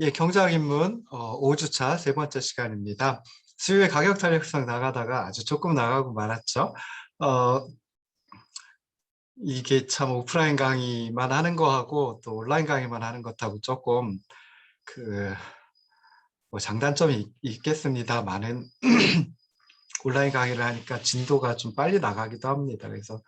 예, 경제학입문 어, 5주차 세 번째 시간입니다. 수요일 가격 탄력성 나가다가 아주 조금 나가고 말았죠. 어, 이게 참 오프라인 강의만 하는 거하고 또 온라인 강의만 하는 것하고 조금 그 뭐 장단점이 있, 겠습니다 많은 온라인 강의를 하니까 진도가 좀 빨리 나가기도 합니다. 그래서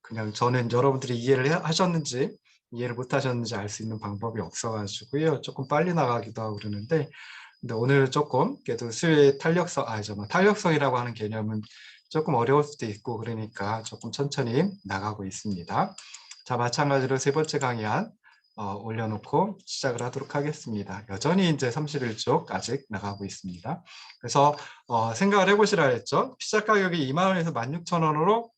그냥 저는 여러분들이 이해를 하셨는지 이해를 못 하셨는지 알 수 있는 방법이 없어가지고요. 조금 빨리 나가기도 하고 그러는데 근데 오늘 조금 그래도 수요일 탄력성, 아, 저 뭐, 탄력성이라고 하는 개념은 조금 어려울 수도 있고 그러니까 조금 천천히 나가고 있습니다. 자, 마찬가지로 세 번째 강의안 어, 올려놓고 시작을 하도록 하겠습니다. 여전히 이제 31쪽 아직 나가고 있습니다. 그래서 어, 생각을 해보시라 했죠. 피자 가격이 2만 원에서 16,000원으로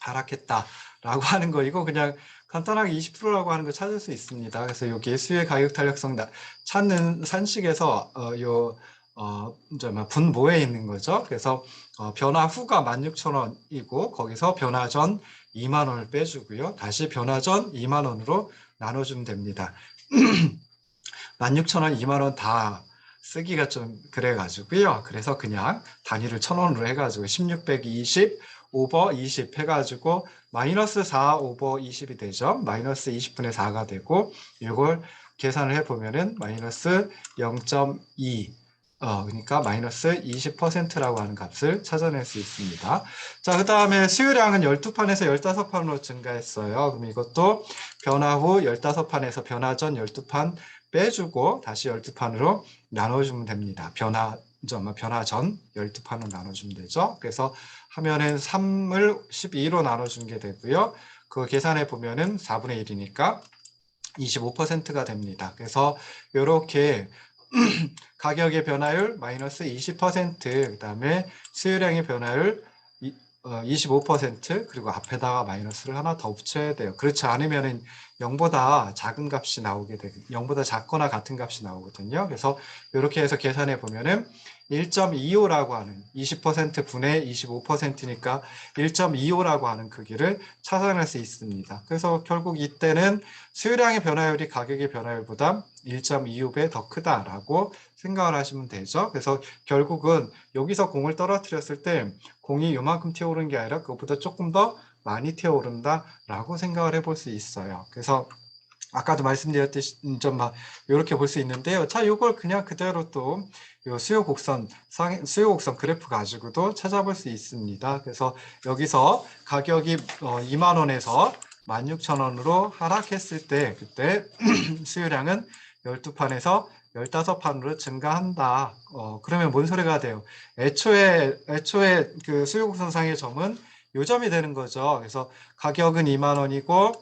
하락했다라고 하는 거 이거 그냥 간단하게 20%라고 하는 거 찾을 수 있습니다. 그래서 여기 수요 가격 탄력성 찾는 산식에서 어, 요 어, 뭐 분모에 있는 거죠. 그래서 어, 변화 후가 16,000원이고 거기서 변화 전 2만 원을 빼주고요. 다시 변화 전 2만 원으로 나눠주면 됩니다. 16,000원, 2만 원 다 쓰기가 좀 그래가지고요. 그래서 그냥 단위를 1,000원으로 해가지고 16 20 오버 20 해가지고 마이너스 4 오버 20이 되죠. 마이너스 20분의 4가 되고 이걸 계산을 해보면은 마이너스 0.2 어, 그러니까 마이너스 20%라고 하는 값을 찾아낼 수 있습니다. 자, 그 다음에 수요량은 12판에서 15판으로 증가했어요. 그럼 이것도 변화 후 15판에서 변화 전 12판 빼주고 다시 12판으로 나눠주면 됩니다. 변화 점 변화 전 12판으로 나눠주면 되죠. 그래서 하면은 3을 12로 나눠준 게 되고요. 그 계산해 보면은 4분의 1이니까 25%가 됩니다. 그래서 이렇게 가격의 변화율 마이너스 20%, 그 다음에 수요량의 변화율 25% 어, 그리고 앞에다가 마이너스를 하나 더 붙여야 돼요. 그렇지 않으면은 0보다 작은 값이 나오게 되고 0보다 작거나 같은 값이 나오거든요. 그래서 이렇게 해서 계산해 보면은 1.25라고 하는 20% 분의 25%니까 1.25라고 하는 크기를 찾아낼 수 있습니다. 그래서 결국 이때는 수요량의 변화율이 가격의 변화율보다 1.25배 더 크다라고 생각을 하시면 되죠. 그래서 결국은 여기서 공을 떨어뜨렸을 때 공이 요만큼 튀어오른 게 아니라 그것보다 조금 더 많이 튀어오른다라고 생각을 해볼 수 있어요. 그래서 아까도 말씀드렸듯이 좀막 이렇게 볼 수 있는데요. 자, 이걸 그냥 그대로 또 수요 곡선 상 수요 곡선 그래프 가지고도 찾아볼 수 있습니다. 그래서 여기서 가격이 2만 어, 원에서 16,000원으로 하락했을 때 그때 수요량은 12판에서 15판으로 증가한다. 어, 그러면 뭔 소리가 돼요? 애초에 애초에 그 수요 곡선상의 점은 요점이 되는 거죠. 그래서 가격은 2만 원이고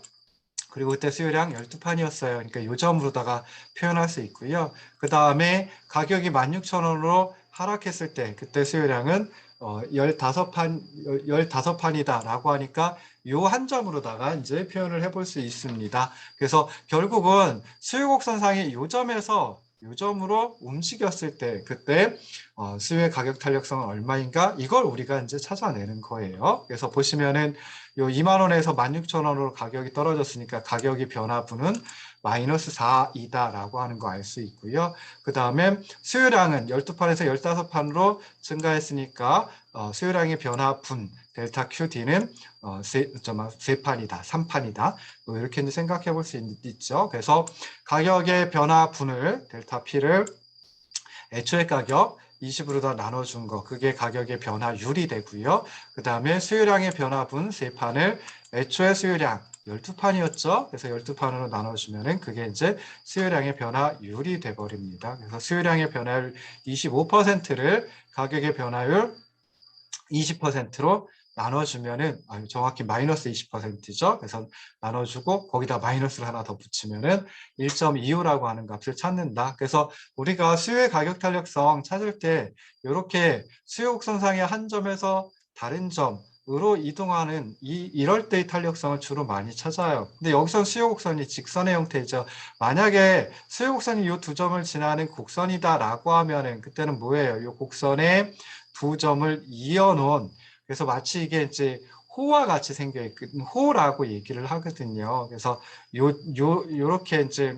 그리고 그때 수요량 12판이었어요. 그러니까 요점으로다가 표현할 수 있고요. 그 다음에 가격이 16,000원으로 하락했을 때 그때 수요량은 어, 15판, 15판이다 라고 하니까 요 한 점으로다가 이제 표현을 해볼 수 있습니다. 그래서 결국은 수요곡선상의 요점에서 요점으로 움직였을 때 그때 어, 수요의 가격 탄력성은 얼마인가 이걸 우리가 이제 찾아내는 거예요. 그래서 보시면은 요 2만 원에서 16,000원으로 가격이 떨어졌으니까 가격이 변화분은 마이너스 4이다라고 하는 거 알 수 있고요. 그 다음에 수요량은 12판에서 15판으로 증가했으니까 어, 수요량의 변화분 델타 QD는 어, 세, 세 판이다, 3판이다. 뭐 이렇게 생각해 볼 수 있죠. 그래서 가격의 변화분을 델타 P를 애초의 가격 20으로 다 나눠준 거 그게 가격의 변화율이 되고요. 그 다음에 수요량의 변화분 세 판을 애초의 수요량 12판이었죠. 그래서 12판으로 나눠주면은 그게 이제 수요량의 변화율이 돼버립니다. 그래서 수요량의 변화율 25%를 가격의 변화율 20%로 나눠주면은 아, 정확히 마이너스 20%죠. 그래서 나눠주고 거기다 마이너스를 하나 더 붙이면은 1.25라고 하는 값을 찾는다. 그래서 우리가 수요의 가격 탄력성 찾을 때 이렇게 수요 곡선상의 한 점에서 다른 점 으로 이동하는 이 이럴 때의 탄력성을 주로 많이 찾아요. 근데 여기서 수요 곡선이 직선의 형태죠. 만약에 수요 곡선이 이 두 점을 지나는 곡선이다라고 하면은 그때는 뭐예요? 이 곡선에 두 점을 이어놓은 그래서 마치 이게 이제 호와 같이 생겨 있거든 호라고 얘기를 하거든요. 그래서 요 요 요렇게 이제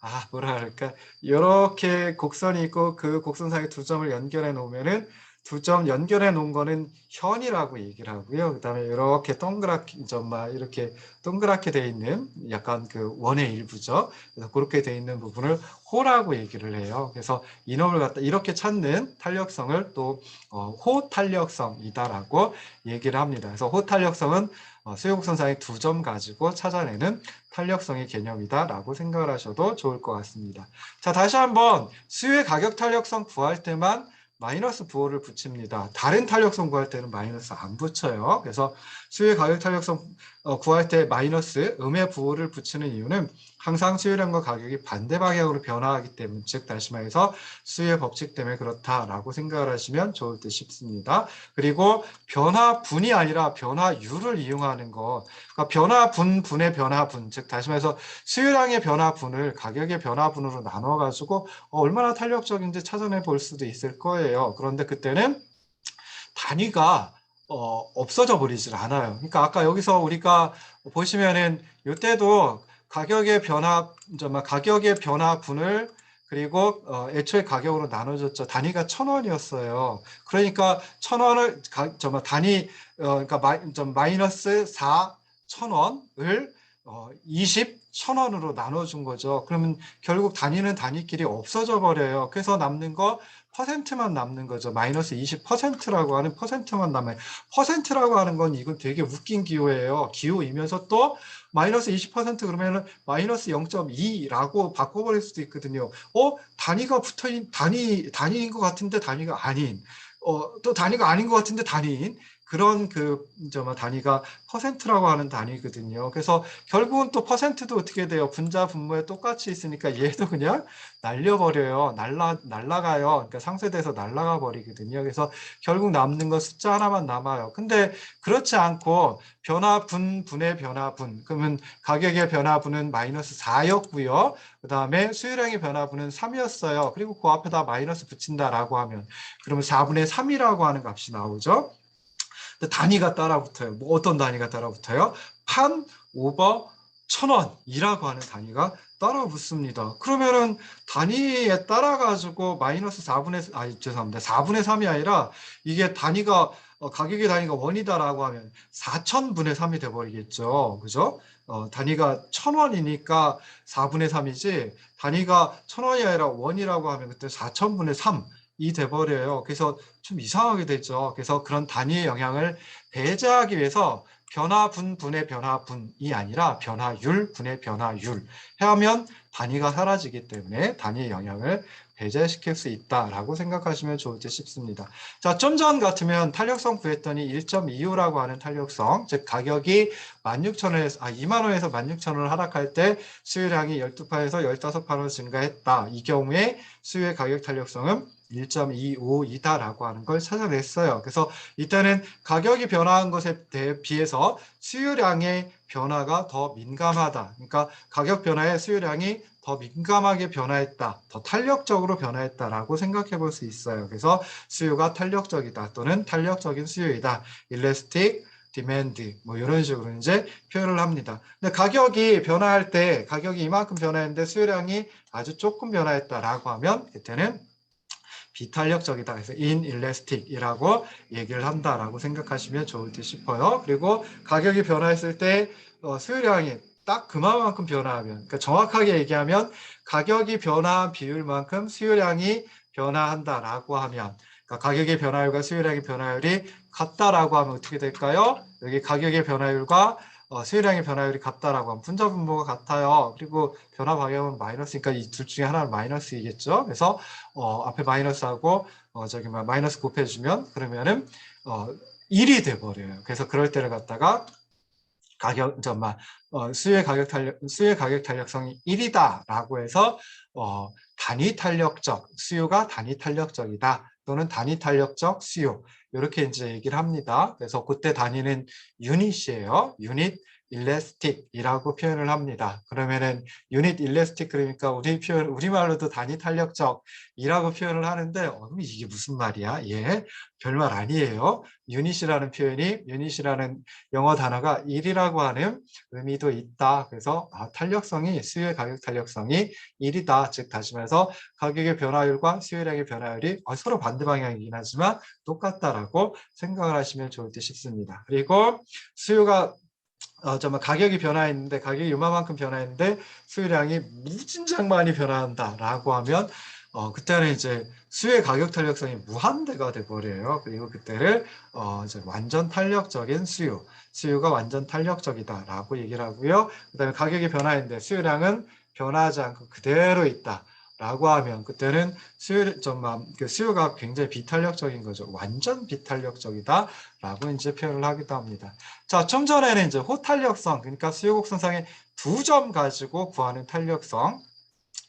아 뭐라 그럴까 이렇게 곡선이 있고 그 곡선 사이 두 점을 연결해 놓으면은 두 점 연결해 놓은 거는 현이라고 얘기를 하고요. 그 다음에 이렇게 동그랗게 점막 이렇게 동그랗게 돼 있는 약간 그 원의 일부죠. 그래서 그렇게 돼 있는 부분을 호라고 얘기를 해요. 그래서 이놈을 갖다 이렇게 찾는 탄력성을 또 어, 호탄력성이다라고 얘기를 합니다. 그래서 호탄력성은 어, 사이 두점 가지고 찾아내는 탄력성의 개념이다라고 생각을 하셔도 좋을 것 같습니다. 자 다시 한번 수요의 가격 탄력성 구할 때만 마이너스 부호를 붙입니다. 다른 탄력성 구할 때는 마이너스 안 붙여요. 그래서 수요의 가격 탄력성 어, 구할 때 마이너스 음의 부호를 붙이는 이유는 항상 수요량과 가격이 반대 방향으로 변화하기 때문, 즉 다시 말해서 수요의 법칙 때문에 그렇다라고 생각을 하시면 좋을 듯 싶습니다. 그리고 변화분이 아니라 변화율을 이용하는 것, 그러니까 변화분 분의 변화분, 즉 다시 말해서 수요량의 변화분을 가격의 변화분으로 나눠 가지고 어, 얼마나 탄력적인지 찾아내 볼 수도 있을 거예요. 그런데 그때는 단위가 어, 없어져 버리질 않아요. 그러니까 아까 여기서 우리가 보시면은 이때도 가격의 변화, 가격의 변화분을 그리고 어, 애초에 가격으로 나눠졌죠. 단위가 천 원이었어요. 그러니까 천 원을 가, 정말 단위 어, 그러니까 마이, 좀 마이너스 4천 원을 어, 20 천 원으로 나눠준 거죠. 그러면 결국 단위는 단위끼리 없어져 버려요. 그래서 남는 거 퍼센트만 남는 거죠. 마이너스 20%라고 하는 퍼센트만 남아요. 퍼센트라고 하는 건 이건 되게 웃긴 기호예요. 기호이면서 또 마이너스 20% 그러면은 마이너스 0.2라고 바꿔버릴 수도 있거든요. 어 단위가 붙어있는 단위 단위인 것 같은데 단위가 아닌 어 또 단위가 아닌 것 같은데 단위인 그런 그 저마 단위가 퍼센트라고 하는 단위거든요. 그래서 결국은 또 퍼센트도 어떻게 돼요? 분자 분모에 똑같이 있으니까 얘도 그냥 날려버려요. 날라 날라가요. 그러니까 상쇄돼서 날라가 버리거든요. 그래서 결국 남는 건 숫자 하나만 남아요. 근데 그렇지 않고 변화분 분의 변화분 그러면 가격의 변화분은 마이너스 4였고요. 그 다음에 수요량의 변화분은 3이었어요. 그리고 그 앞에다 마이너스 붙인다라고 하면 그러면 4분의 3이라고 하는 값이 나오죠. 단위가 따라붙어요. 뭐 어떤 단위가 따라붙어요? 판 오버 천 원이라고 하는 단위가 따라붙습니다. 그러면은 단위에 따라 가지고 마이너스 4분의 아 죄송합니다. 4분의 3이 아니라 이게 단위가 어, 가격의 단위가 원이다라고 하면 4천분의 3이 돼버리겠죠. 그죠? 어, 단위가 천 원이니까 4분의 3이지 단위가 천 원이 아니라 원이라고 하면 그때 4천분의 3 이 돼버려요. 그래서 좀 이상하게 되죠. 그래서 그런 단위의 영향을 배제하기 위해서 변화분 분의 변화분이 아니라 변화율 분의 변화율 해하면 단위가 사라지기 때문에 단위의 영향을 배제시킬 수 있다라고 생각하시면 좋을 듯 싶습니다. 자, 좀 전 같으면 탄력성 구했더니 1.25라고 하는 탄력성, 즉 가격이 16,000원에서 아 2만 원에서 16,000원을 하락할 때 수요량이 12판에서 15판으로 증가했다. 이 경우에 수요의 가격 탄력성은 1.25 이다라고 하는 걸 찾아냈어요. 그래서 일단은 가격이 변화한 것에 비해서 수요량의 변화가 더 민감하다. 그러니까 가격 변화에 수요량이 더 민감하게 변화했다. 더 탄력적으로 변화했다라고 생각해 볼 수 있어요. 그래서 수요가 탄력적이다 또는 탄력적인 수요이다. 일레스틱 디맨드 뭐 이런 식으로 이제 표현을 합니다. 근데 가격이 변화할 때 가격이 이만큼 변화했는데 수요량이 아주 조금 변화했다라고 하면 그때는 비탄력적이다. 그래서 inelastic이라고 얘기를 한다라고 생각하시면 좋을 듯 싶어요. 그리고 가격이 변화했을 때 어, 수요량이 딱 그만큼 변화하면, 그러니까 정확하게 얘기하면 가격이 변화한 비율만큼 수요량이 변화한다라고 하면, 그러니까 가격의 변화율과 수요량의 변화율이 같다라고 하면 어떻게 될까요? 여기 가격의 변화율과 어, 수요량의 변화율이 같다라고 하면 분자 분모가 같아요. 그리고 변화 방향은 마이너스니까 이 둘 중에 하나는 마이너스이겠죠. 그래서 어, 앞에 마이너스하고 어, 저기 뭐 마이너스 곱해주면 그러면은 어, 1이 돼버려요. 그래서 그럴 때를 갖다가 가격 정말 어, 수요의 가격 탄력 수요의 가격 탄력성이 1이다라고 해서 어, 단위 탄력적 수요가 단위 탄력적이다 또는 단위 탄력적 수요 이렇게 이제 얘기를 합니다. 그래서 그때 단위는 유닛이에요. 유닛 elastic이라고 표현을 합니다. 그러면은 unit elastic 그러니까 우리 표현 우리말로도 단위 탄력적이라고 표현을 하는데 어, 이게 무슨 말이야? 예, 별말 아니에요. 유닛이라는 표현이 유닛이라는 영어 단어가 1이라고 하는 의미도 있다. 그래서 아, 탄력성이 수요의 가격 탄력성이 1이다. 즉 다시 말해서 가격의 변화율과 수요량의 변화율이 어, 서로 반대 방향이긴 하지만 똑같다라고 생각을 하시면 좋을 듯 싶습니다. 그리고 수요가 어, 정말 가격이 변화했는데 가격이 이만큼 변화했는데 수요량이 무진장 많이 변화한다라고 하면 어, 그때는 이제 수요의 가격 탄력성이 무한대가 돼 버려요. 그리고 그때를 어, 이제 완전 탄력적인 수요, 수요가 완전 탄력적이다라고 얘기를 하고요. 그다음에 가격이 변화했는데 수요량은 변하지 않고 그대로 있다. 라고 하면 그때는 수요 좀만 그 수요가 굉장히 비탄력적인 거죠. 완전 비탄력적이다 라고 이제 표현을 하기도 합니다. 자, 좀 전에는 이제 호탄력성 그러니까 수요 곡선상의 두 점 가지고 구하는 탄력성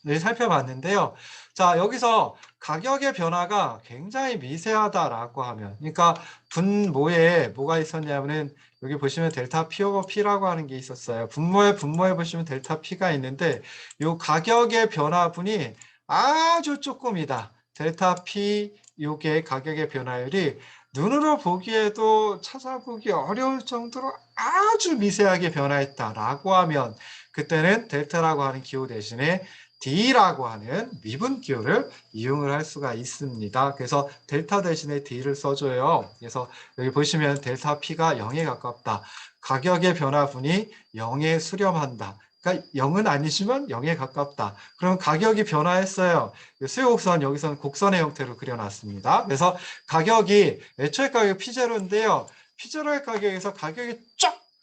을 살펴봤는데요. 자, 여기서 가격의 변화가 굉장히 미세하다라고 하면 그러니까 분모에 뭐가 있었냐면은 여기 보시면 델타 P 오버 P라고 하는 게 있었어요. 분모에 분모에 보시면 델타 P가 있는데 요 가격의 변화분이 아주 조금이다. 델타 P 요게 가격의 변화율이 눈으로 보기에도 찾아보기 어려울 정도로 아주 미세하게 변화했다라고 하면 그때는 델타라고 하는 기호 대신에 D라고 하는 미분 기호를 이용을 할 수가 있습니다. 그래서 델타 대신에 D를 써줘요. 그래서 여기 보시면 델타 P가 0에 가깝다. 가격의 변화분이 0에 수렴한다. 그러니까 0은 아니지만 0에 가깝다. 그럼 가격이 변화했어요. 수요 곡선 여기서는 곡선의 형태로 그려놨습니다. 그래서 가격이 애초에 가격 P0인데요. P0의 가격에서 가격이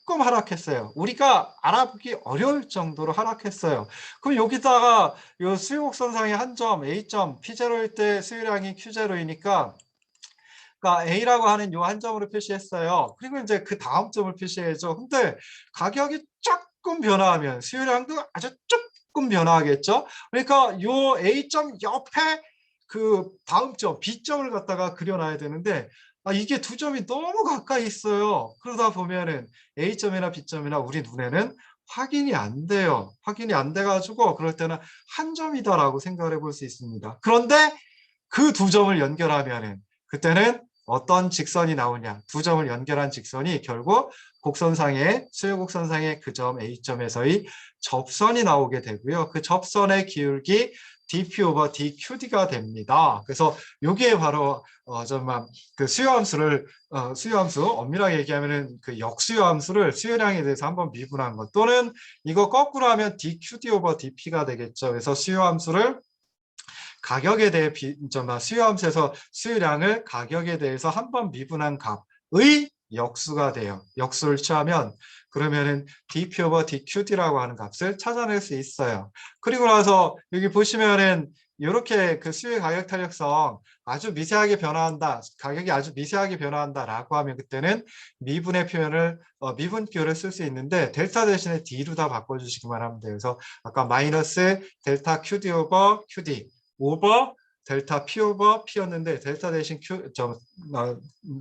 조금 하락했어요. 우리가 알아보기 어려울 정도로 하락했어요. 그럼 여기다가 이 수요곡선상의 한 점, A점, P0일 때 수요량이 Q0이니까 그러니까 A라고 하는 요 한 점으로 표시했어요. 그리고 이제 그 다음 점을 표시해야죠. 근데 가격이 조금 변화하면 수요량도 아주 조금 변화하겠죠. 그러니까 요 A점 옆에 그 다음 점 B점을 갖다가 그려놔야 되는데 아, 이게 두 점이 너무 가까이 있어요. 그러다 보면은 A점이나 B점이나 우리 눈에는 확인이 안 돼요. 확인이 안 돼가지고 그럴 때는 한 점이다라고 생각을 해볼 수 있습니다. 그런데 그 두 점을 연결하면은 그때는 어떤 직선이 나오냐 두 점을 연결한 직선이 결국 곡선상의 수요 곡선상의 그 점 A점에서의 접선이 나오게 되고요. 그 접선의 기울기 dp 오버 dqd가 됩니다. 그래서 여기에 바로 어 정말 그 수요함수를 어 수요함수 엄밀하게 얘기하면은 그 역수요함수를 수요량에 대해서 한번 미분한 것 또는 이거 거꾸로 하면 dqd 오버 dp가 되겠죠. 그래서 수요함수를 가격에 대해 비, 정말 수요함수에서 수요량을 가격에 대해서 한번 미분한 값의 역수가 돼요. 역수를 취하면 그러면은 dp 오버 dqd라고 하는 값을 찾아낼 수 있어요. 그리고 나서 여기 보시면은 이렇게 그 수요의 가격 탄력성 아주 미세하게 변화한다. 가격이 아주 미세하게 변화한다라고 하면 그때는 미분의 표현을 어, 미분 기호를 쓸 수 있는데 델타 대신에 d로 다 바꿔주시기만 하면 돼요. 그래서 아까 마이너스 델타 qd 오버 qd 오버 델타 P 오버 P였는데 델타 대신 Q 점, 어,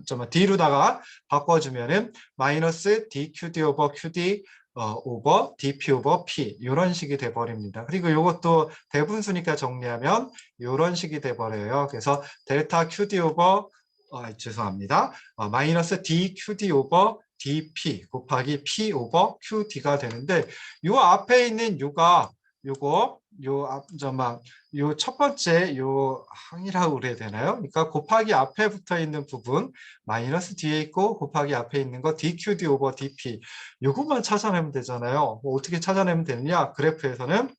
점 D로다가 바꿔주면은 마이너스 DQD 오버 QD 어, 오버 DP 오버 P 이런 식이 돼 버립니다. 그리고 이것도 대분수니까 정리하면 이런 식이 돼 버려요. 그래서 델타 QD 오버 어, 죄송합니다. 어, 마이너스 DQD 오버 DP 곱하기 P 오버 QD가 되는데 이 앞에 있는 U가 요거 요 앞, 저막 요 첫 번째 요 항이라고 그래야 되나요? 그러니까 곱하기 앞에 붙어 있는 부분 마이너스 뒤에 있고 곱하기 앞에 있는 거 dqd 오버 dp 요것만 찾아내면 되잖아요. 뭐 어떻게 찾아내면 되느냐? 그래프에서는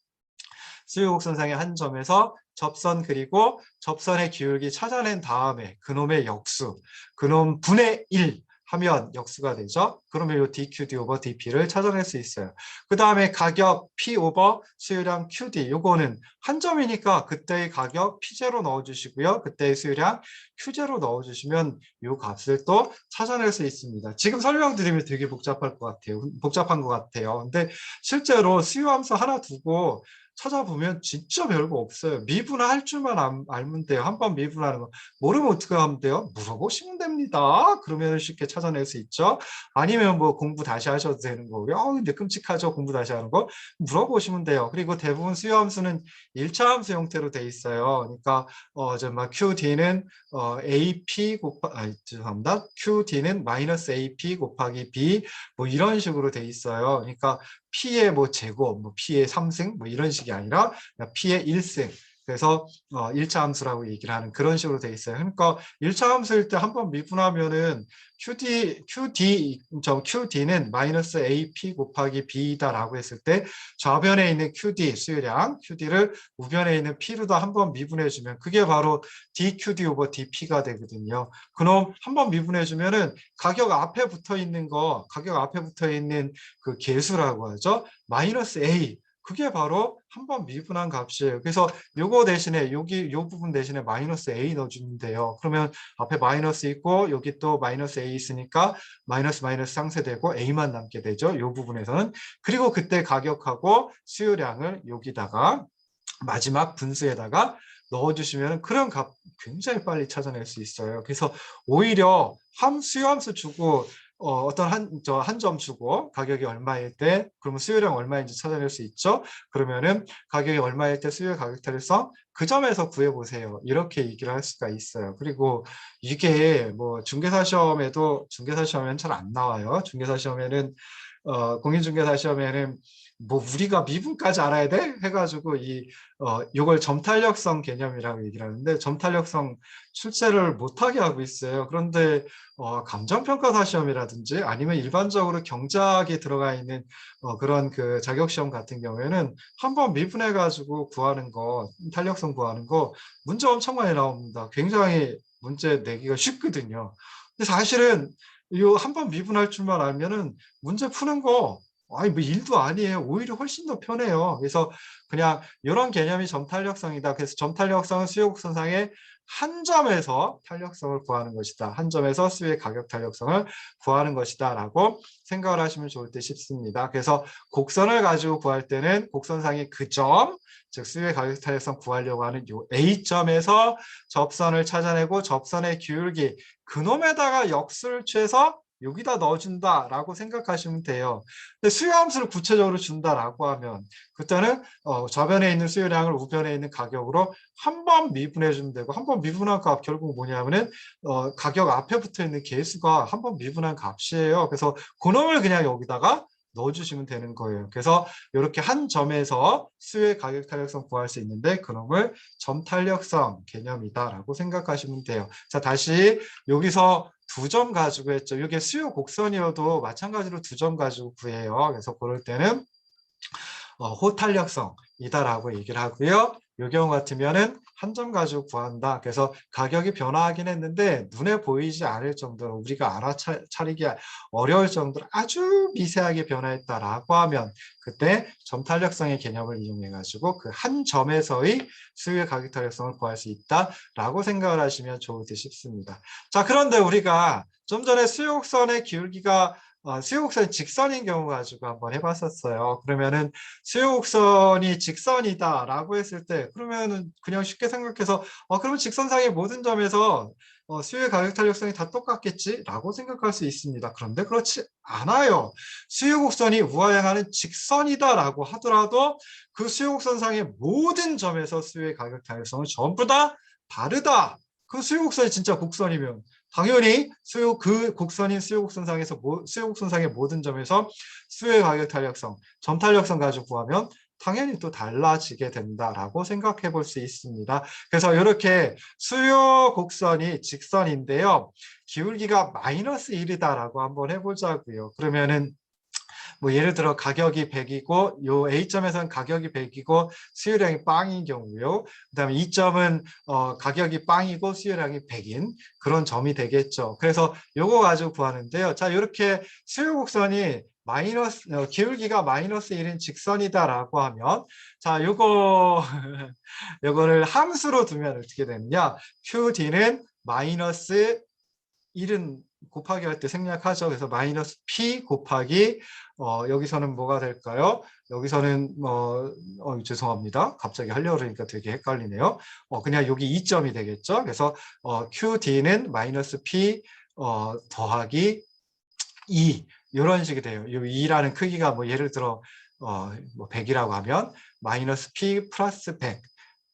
수요곡 선상의 한 점에서 접선 그리고 접선의 기울기 찾아낸 다음에 그놈의 역수, 그놈 분의 1 하면 역수가 되죠. 그러면 이 DQD 오버 DP를 찾아낼 수 있어요. 그 다음에 가격 P 오버 수요량 QD 요거는 한 점이니까 그때의 가격 P0 넣어주시고요. 그때의 수요량 Q0 넣어주시면 이 값을 또 찾아낼 수 있습니다. 지금 설명드리면 되게 복잡할 것 같아요. 복잡한 것 같아요. 근데 실제로 수요함수 하나 두고 찾아보면 진짜 별거 없어요. 미분할 줄만 알- 알면 돼요. 한 번 미분하는 거. 모르면 어떻게 하면 돼요? 물어보시면 됩니다. 그러면 쉽게 찾아낼 수 있죠. 아니면 뭐 공부 다시 하셔도 되는 거고요. 어, 근데 끔찍하죠. 공부 다시 하는 거. 물어보시면 돼요. 그리고 대부분 수요 함수는 일차 함수 형태로 돼 있어요. 그러니까 어, 저막 QD는 어, AP 곱하 아, 죄송합니다. QD는 마이너스 AP 곱하기 B 뭐 이런 식으로 돼 있어요. 그러니까 P의 뭐 제곱, 뭐 P의 3승 뭐 이런 식이 아니라 P의 1승. 그래서 어, 1차 함수라고 얘기를 하는 그런 식으로 돼 있어요. 그러니까 1차 함수일 때 한번 미분하면은 QD, QD, 저 QD는 마이너스 AP 곱하기 B다라고 했을 때 좌변에 있는 QD 수요량, QD를 우변에 있는 P로도 한번 미분해주면 그게 바로 DQD 오버 DP가 되거든요. 그럼 한번 미분해주면은 가격 앞에 붙어 있는 거, 가격 앞에 붙어 있는 그 개수라고 하죠. 마이너스 A. 그게 바로 한번 미분한 값이에요. 그래서 요거 대신에 여기 요 부분 대신에 마이너스 A 넣어주면 돼요. 그러면 앞에 마이너스 있고 여기 또 마이너스 A 있으니까 마이너스 마이너스 상쇄되고 A만 남게 되죠. 요 부분에서는. 그리고 그때 가격하고 수요량을 여기다가 마지막 분수에다가 넣어주시면 그런 값 굉장히 빨리 찾아낼 수 있어요. 그래서 오히려 함 수요 함수 주고 어, 어떤 한 저 한 점 주고 가격이 얼마일 때 그러면 수요량 얼마인지 찾아낼 수 있죠. 그러면은 가격이 얼마일 때 수요 가격 탄력성 그 점에서 구해 보세요. 이렇게 얘기를 할 수가 있어요. 그리고 이게 뭐 중개사 시험에도 중개사 시험에는 잘 안 나와요. 중개사 시험에는 어, 공인중개사 시험에는 뭐 우리가 미분까지 알아야 돼? 해가지고 이 어, 요걸 점탄력성 개념이라고 얘기를 하는데 점탄력성 출제를 못하게 하고 있어요. 그런데 어, 감정평가사 시험이라든지 아니면 일반적으로 경작에 들어가 있는 어, 그런 그 자격시험 같은 경우에는 한번 미분해가지고 구하는 거, 탄력성 구하는 거 문제 엄청 많이 나옵니다. 굉장히 문제 내기가 쉽거든요. 근데 사실은 이 한 번 미분할 줄만 알면은 문제 푸는 거 아니 뭐 일도 아니에요. 오히려 훨씬 더 편해요. 그래서 그냥 이런 개념이 점탄력성이다. 그래서 점탄력성은 수요 곡선상의 한 점에서 탄력성을 구하는 것이다. 한 점에서 수요의 가격 탄력성을 구하는 것이다라고 생각을 하시면 좋을 듯 싶습니다. 그래서 곡선을 가지고 구할 때는 곡선상의 그 점, 즉 수요의 가격 탄력성 구하려고 하는 요 A점에서 접선을 찾아내고 접선의 기울기 그놈에다가 역수를 취해서 여기다 넣어준다라고 생각하시면 돼요. 근데 수요함수를 구체적으로 준다라고 하면 그때는 어, 좌변에 있는 수요량을 우변에 있는 가격으로 한 번 미분해 주면 되고 한 번 미분한 값 결국 뭐냐면은 어, 가격 앞에 붙어 있는 개수가 한 번 미분한 값이에요. 그래서 그놈을 그냥 여기다가 넣어주시면 되는 거예요. 그래서 이렇게 한 점에서 수요의 가격 탄력성 구할 수 있는데 그놈을 점 탄력성 개념이다라고 생각하시면 돼요. 자 다시 여기서 두 점 가지고 했죠. 이게 수요 곡선이어도 마찬가지로 두 점 가지고 구해요. 그래서 그럴 때는 어, 호탄력성이다라고 얘기를 하고요. 이 경우 같으면은 한 점 가지고 구한다. 그래서 가격이 변화하긴 했는데 눈에 보이지 않을 정도로 우리가 알아차리기 어려울 정도로 아주 미세하게 변화했다라고 하면 그때 점 탄력성의 개념을 이용해 가지고 그 한 점에서의 수요의 가격 탄력성을 구할 수 있다라고 생각을 하시면 좋을 듯 싶습니다. 자 그런데 우리가 좀 전에 수요곡선의 기울기가 어, 수요곡선이 직선인 경우 가지고 한번 해봤었어요. 그러면은 수요곡선이 직선이다라고 했을 때 그러면은 그냥 쉽게 생각해서 어 그러면 직선상의 모든 점에서 어, 수요의 가격 탄력성이 다 똑같겠지라고 생각할 수 있습니다. 그런데 그렇지 않아요. 수요곡선이 우하향하는 직선이다라고 하더라도 그 수요곡선상의 모든 점에서 수요의 가격 탄력성은 전부 다 다르다. 그 수요곡선이 진짜 곡선이면 당연히 수요 그 곡선인 수요 곡선상에서 모, 수요 곡선상의 모든 점에서 수요의 가격 탄력성, 점 탄력성 가지고 구하면 당연히 또 달라지게 된다라고 생각해 볼 수 있습니다. 그래서 이렇게 수요 곡선이 직선인데요. 기울기가 마이너스 1이다라고 한번 해보자고요. 그러면은 뭐 예를 들어 가격이 100이고 요 A점에서는 가격이 100이고 수요량이 빵인 경우요. 그다음에 E점은 어, 가격이 빵이고 수요량이 100인 그런 점이 되겠죠. 그래서 요거 가지고 구하는데요. 자, 이렇게 수요 곡선이 마이너스 어, 기울기가 마이너스 1인 직선이다라고 하면 자, 요거 요거를 함수로 두면 어떻게 되느냐? QD는 마이너스 1은 곱하기 할 때 생략하죠. 그래서 마이너스 P 곱하기 어, 여기서는 뭐가 될까요? 여기서는 뭐 어, 죄송합니다. 갑자기 하려고 그러니까 되게 헷갈리네요. 어, 그냥 여기 2점이 되겠죠. 그래서 어, QD는 마이너스 P 어, 더하기 2 이런 식이 돼요. 이 2라는 크기가 뭐 예를 들어 어, 뭐 100이라고 하면 마이너스 P 플러스 100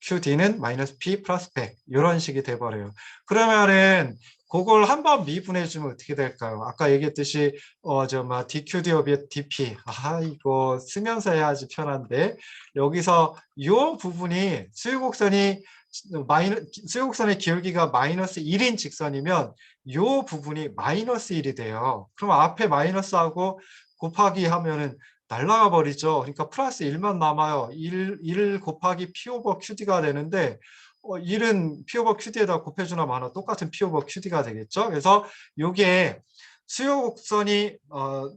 QD는 마이너스 P 플러스 100 이런 식이 돼버려요. 그러면은 그걸 한번 미분해 주면 어떻게 될까요? 아까 얘기했듯이 어저막 DQD 오비의 DP 아 이거 쓰면서 해야지 편한데 여기서 요 부분이 수유곡선이 마이너 수유곡선의 기울기가 마이너스 1인 직선이면 요 부분이 마이너스 1이 돼요. 그럼 앞에 마이너스하고 곱하기 하면은 날라가 버리죠. 그러니까 플러스 1만 남아요. 1, 1 곱하기 P 오버 QD가 되는데 어, 1은 P 오버 QD에다 곱해주나 마나 똑같은 P 오버 QD가 되겠죠. 그래서 요게 수요 곡선이 어,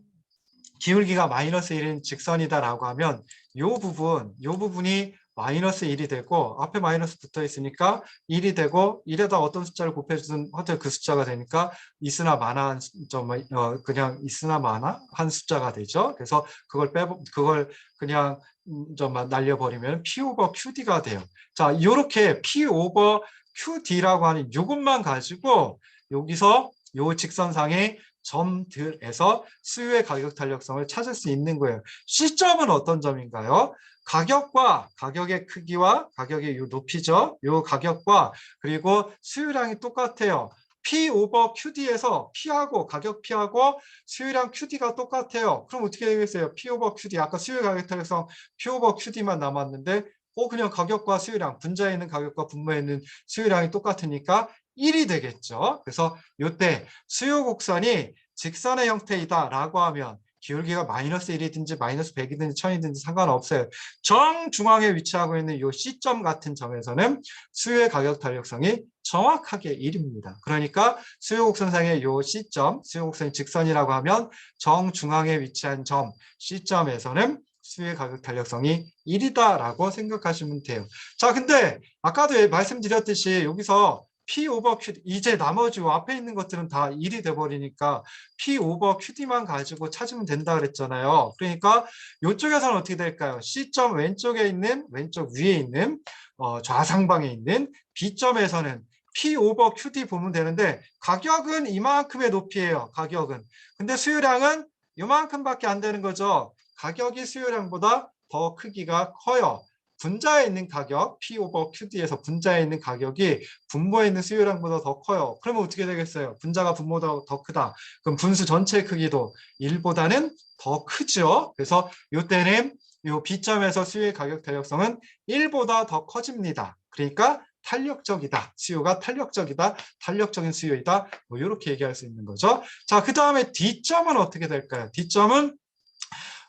기울기가 마이너스 1인 직선이다라고 하면 요 부분, 요 부분 이 마이너스 1이 되고 앞에 마이너스 붙어 있으니까 1이 되고 1에다 어떤 숫자를 곱해주든 하여튼 그 숫자가 되니까 있으나 마나한 좀 어, 그냥 있으나 마나 한 숫자가 되죠. 그래서 그걸 빼 그걸 그냥 음, 좀 날려버리면 P 오버 QD가 돼요. 자, 이렇게 P 오버 QD라고 하는 이것만 가지고 여기서 요 직선상의 점들에서 수요의 가격 탄력성을 찾을 수 있는 거예요. 시점은 어떤 점인가요? 가격과 가격의 크기와 가격의 요 높이죠. 요 가격과 그리고 수요량이 똑같아요. P 오버 QD에서 P하고 가격 P하고 수요량 QD가 똑같아요. 그럼 어떻게 되겠어요? P 오버 QD 아까 수요 가격 탄력성 P 오버 QD만 남았는데 어 그냥 가격과 수요량 분자에 있는 가격과 분모에 있는 수요량이 똑같으니까 1이 되겠죠. 그래서 이때 수요 곡선이 직선의 형태이다라고 하면 기울기가 마이너스 1이든지 마이너스 100이든지 1000이든지 상관없어요. 정중앙에 위치하고 있는 이 C점 같은 점에서는 수요의 가격 탄력성이 정확하게 1입니다. 그러니까 수요곡선상의 이 C점, 수요곡선이 직선이라고 하면 정중앙에 위치한 점 C점에서는 수요의 가격 탄력성이 1이다라고 생각하시면 돼요. 자, 근데 아까도 말씀드렸듯이 여기서 P 오버 QD 이제 나머지 앞에 있는 것들은 다 1이 돼버리니까 P 오버 QD만 가지고 찾으면 된다 그랬잖아요. 그러니까 이쪽에서는 어떻게 될까요? C점 왼쪽에 있는 왼쪽 위에 있는 어, 좌상방에 있는 B점에서는 P 오버 QD 보면 되는데 가격은 이만큼의 높이에요. 가격은. 근데 수요량은 이만큼밖에 안 되는 거죠. 가격이 수요량보다 더 크기가 커요. 분자에 있는 가격 P 오버 QD에서 분자에 있는 가격이 분모에 있는 수요량보다 더 커요. 그러면 어떻게 되겠어요? 분자가 분모보다 더 크다. 그럼 분수 전체 크기도 1보다는 더 크죠. 그래서 이때는 이 B점에서 수요의 가격 탄력성은 1보다 더 커집니다. 그러니까 탄력적이다. 수요가 탄력적이다. 탄력적인 수요이다. 뭐 이렇게 얘기할 수 있는 거죠. 자, 그 다음에 D점은 어떻게 될까요? D점은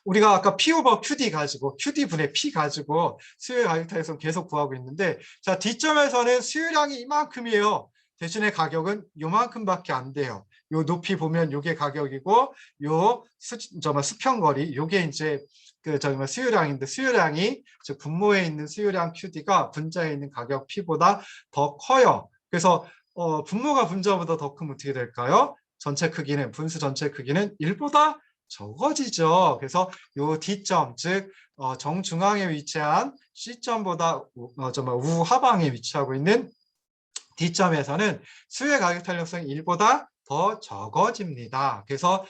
우리가 아까 P 오버 QD 가지고 QD 분의 P 가지고 수요 가격 탄력성 계속 구하고 있는데 자 D점에서는 수요량이 이만큼이에요. 대신에 가격은 요만큼밖에 안 돼요. 요 높이 보면 요게 가격이고 요 수, 저뭐 수평거리 요게 이제 그뭐 수요량인데 수요량이 즉 분모에 있는 수요량 QD가 분자에 있는 가격 P보다 더 커요. 그래서 어, 분모가 분자보다 더 크면 어떻게 될까요? 전체 크기는 분수 전체 크기는 1보다 적어지죠. 그래서 요 D점, 즉 어, 정중앙에 위치한 C점보다 우, 어, 정말 우하방에 위치하고 있는 D점에서는 수요의 가격 탄력성이 1보다 더 적어집니다. 그래서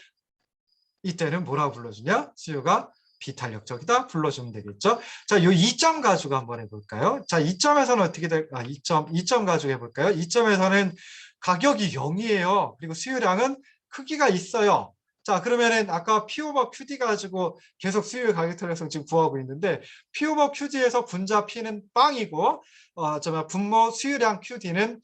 이때는 뭐라고 불러주냐? 수요가 비탄력적이다 불러주면 되겠죠. 자, 요 2점 가지고 한번 해볼까요? 자, 2점에서는 어떻게 될, 아, 2점, 2점 가지고 해볼까요? 2점에서는 가격이 0이에요. 그리고 수요량은 크기가 있어요. 자 그러면은 아까 P 오버 QD 가지고 계속 수요 가격 탄력성 지금 구하고 있는데 P 오버 QD에서 분자 P는 빵이고 어, 저 분모 수요량 QD는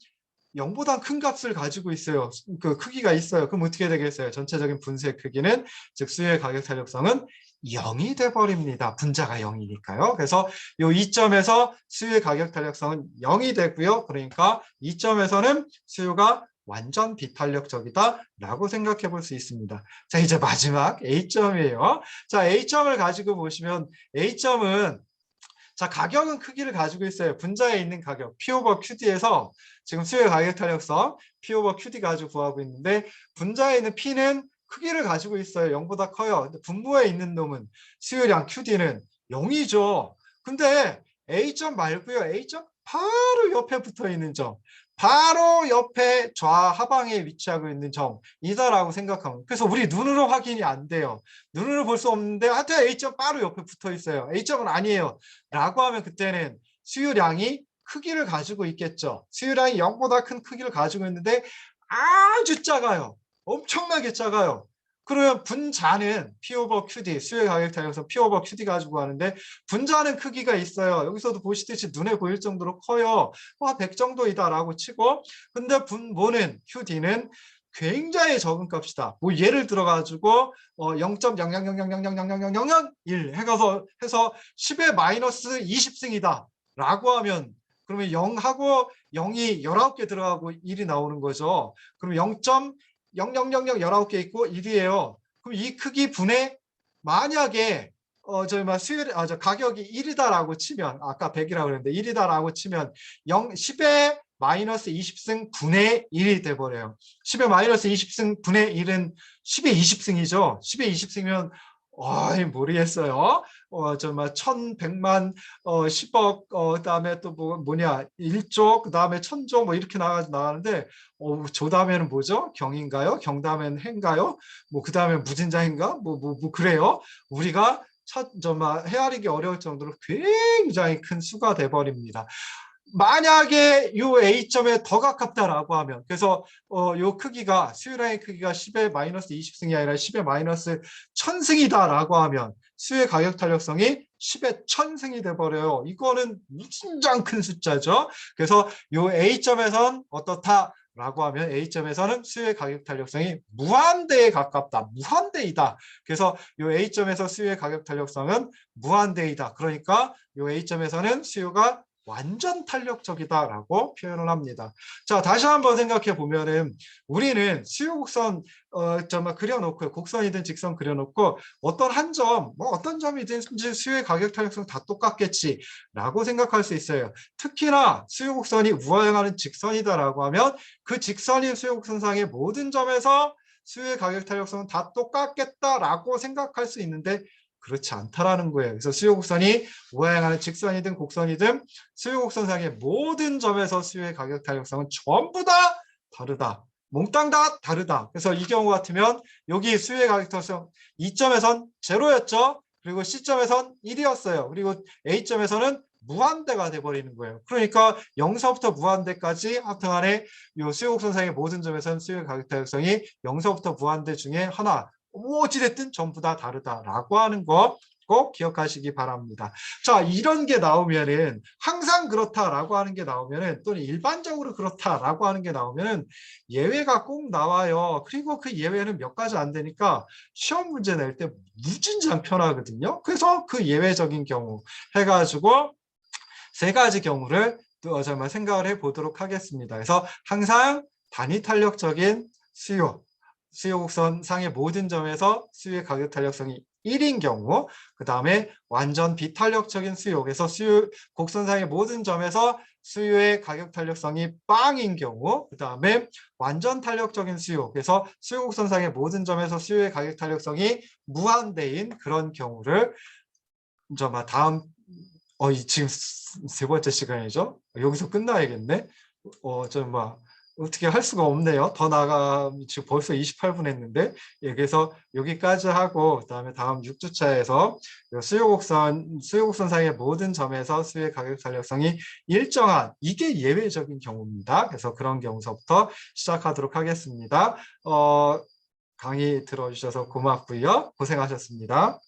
0보다 큰 값을 가지고 있어요. 그 크기가 있어요. 그럼 어떻게 되겠어요? 전체적인 분수의 크기는 즉 수요의 가격 탄력성은 0이 돼 버립니다. 분자가 0이니까요. 그래서 이 2점에서 수요의 가격 탄력성은 0이 되고요. 그러니까 2점에서는 수요가 완전 비탄력적이다라고 생각해 볼 수 있습니다. 자, 이제 마지막 A점이에요. 자, A점을 가지고 보시면 A점은 자, 가격은 크기를 가지고 있어요. 분자에 있는 가격, P 오버 QD에서 지금 수요의 가격 탄력성 P 오버 QD 가지고 구하고 있는데 분자에 있는 P는 크기를 가지고 있어요. 0보다 커요. 근데 분모에 있는 놈은 수요량 QD는 0이죠. 근데 A점 말고요. A점 바로 옆에 붙어 있는 점. 바로 옆에 좌하방에 위치하고 있는 점이다라고 생각하면 그래서 우리 눈으로 확인이 안 돼요. 눈으로 볼 수 없는데 하여튼 A점 바로 옆에 붙어 있어요. A점은 아니에요. 라고 하면 그때는 수요량이 크기를 가지고 있겠죠. 수요량이 0보다 큰 크기를 가지고 있는데 아주 작아요. 엄청나게 작아요. 그러면 분자는 P 오버 QD, 수요의 가격 탄력성 P 오버 QD 가지고 하는데 분자는 크기가 있어요. 여기서도 보시듯이 눈에 보일 정도로 커요. 와, 100 정도이다라고 치고 근데 분모는 QD는 굉장히 적은 값이다. 뭐 예를 들어 가지고 어 0.00000000001 해가서 해서 10의 마이너스 20승이다. 라고 하면 그러면 0하고 0이 19개 들어가고 1이 나오는 거죠. 그럼 0.0000 19개 있고 1이에요. 그럼 이 크기 분의 만약에 어 저 막 수율 아 저 가격이 1이다라고 치면 아까 100이라고 그랬는데 1이다라고 치면 0 10의 마이너스 20승 분의 1이 돼 버려요. 10의 마이너스 20승 분의 1은 10의 20승이죠. 10의 20승이면 어이 모르겠어요. 어 정말 천백만 어 10억 어 그다음에 또 뭐 뭐냐 1조 그다음에 천조 뭐 이렇게 나가 나가는데 어 저 다음에는 뭐죠? 경인가요? 경 다음에는 해인가요? 뭐 그다음에 무진장인가? 뭐뭐 뭐 그래요. 우리가 첫 정말 헤아리기 어려울 정도로 굉장히 큰 수가 돼 버립니다. 만약에 요 A점에 더 가깝다라고 하면 그래서 어, 요 크기가 수요량의 크기가 10의 마이너스 20승이 아니라 10의 마이너스 1000승이다라고 하면 수요의 가격 탄력성이 10의 1000승이 돼버려요. 이거는 무진장 큰 숫자죠. 그래서 요 A점에선 어떻다? 라고 하면 A점에서는 수요의 가격 탄력성이 무한대에 가깝다. 무한대이다. 그래서 요 A점에서 수요의 가격 탄력성은 무한대이다. 그러니까 요 A점에서는 수요가 완전 탄력적이다라고 표현을 합니다. 자, 다시 한번 생각해 보면은 우리는 수요 곡선 어 정말 그려놓고 곡선이든 직선 그려놓고 어떤 한 점, 뭐 어떤 점이든지 수요의 가격 탄력성 다 똑같겠지라고 생각할 수 있어요. 특히나 수요 곡선이 우하행하는 직선이다라고 하면 그 직선인 수요 곡선상의 모든 점에서 수요의 가격 탄력성은 다 똑같겠다라고 생각할 수 있는데 그렇지 않다라는 거예요. 그래서 수요 곡선이 우하행하는 직선이든 곡선이든 수요 곡선상의 모든 점에서 수요의 가격 탄력성은 전부 다 다르다. 몽땅 다 다르다. 그래서 이 경우 같으면 여기 수요의 가격 탄력성 E점에선 제로였죠. 그리고 C점에선 1이었어요. 그리고 A점에서는 무한대가 돼버리는 거예요. 그러니까 0서부터 무한대까지 하여튼간에 이 수요곡선상의 모든 점에서는 수요의 가격 탄력성이 0서부터 무한대 중에 하나 뭐 어찌됐든 전부 다 다르다라고 하는 거 꼭 기억하시기 바랍니다. 자, 이런 게 나오면은 항상 그렇다라고 하는 게 나오면은 또는 일반적으로 그렇다라고 하는 게 나오면은 예외가 꼭 나와요. 그리고 그 예외는 몇 가지 안 되니까 시험 문제 낼 때 무진장 편하거든요. 그래서 그 예외적인 경우 해가지고 세 가지 경우를 또 정말 생각을 해 보도록 하겠습니다. 그래서 항상 단위 탄력적인 수요, 수요 곡선 상의 모든 점에서 수요의 가격 탄력성이 1인 경우 그 다음에 완전 비탄력적인 수요 그래서 수요 곡선상의 모든 점에서 수요의 가격 탄력성이 빵인 경우 그 다음에 완전 탄력적인 수요 그래서 수요 곡선상의 모든 점에서 수요의 가격 탄력성이 무한대인 그런 경우를 저 다음 어 지금 세 번째 시간이죠? 여기서 끝나야겠네? 어좀막 어떻게 할 수가 없네요. 더 나가 지금 벌써 28분 했는데 예, 그래서 여기까지 하고 그다음에 다음 6주차에서 수요곡선 수요곡선상의 모든 점에서 수요의 가격 탄력성이 일정한 이게 예외적인 경우입니다. 그래서 그런 경우서부터 시작하도록 하겠습니다. 어, 강의 들어주셔서 고맙고요. 고생하셨습니다.